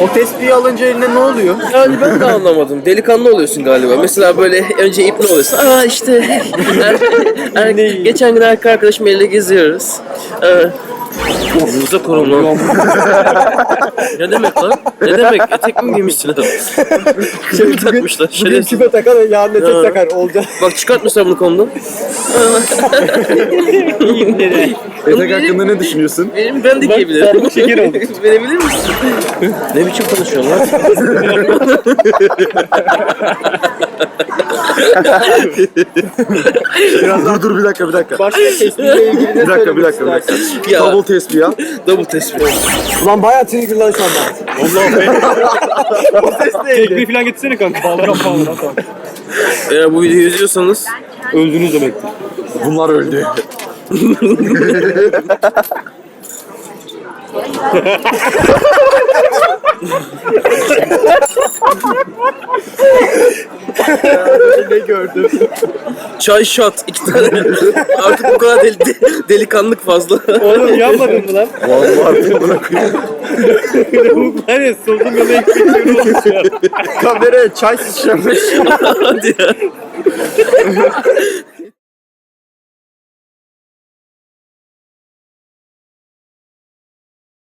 O tespihi alınca eline ne oluyor? Yani ben de anlamadım. Delikanlı oluyorsun galiba. Mesela böyle önce ipne oluyorsun. Aa işte er, er, geçen gün erkek arkadaşım elle geziyoruz. Ee, korum lan. ne demek lan? Ne demek? Etek mi giymişsin adam? Şey mi takmışlar? Bugün Şerefsiz. küpe takar, yarın etek Ha. takar. Olacak. Bak çıkartmışlar bunu konudan. Etek hakkında ne düşünüyorsun? Benim ben de giyebilirim. sarımsak şeker oldu. Verebilir misin? ne biçim konuşuyorsun lan? dur dur bir dakika bir dakika. Başka tespihle ilgili ne Bir dakika bir dakika bir dakika. Ya. Double tespih ya. Double tespih. Ulan bayağı trigger lan şu anda. o ses neydi? Tekmeyi falan getirsene kanka. Balgam falan. kanka. Eğer bu videoyu izliyorsanız Öldünüz demektir. Bunlar öldü. Ne gördüm? çay shot iki tane. Artık bu kadar deli, de- delikanlık fazla. Oğlum yapmadın mı lan? Vallahi artık buna koyayım. Lavuk var ya soldum yola ekmek yiyor olmuş ya. Kameraya çay sıçramış. Hadi ya.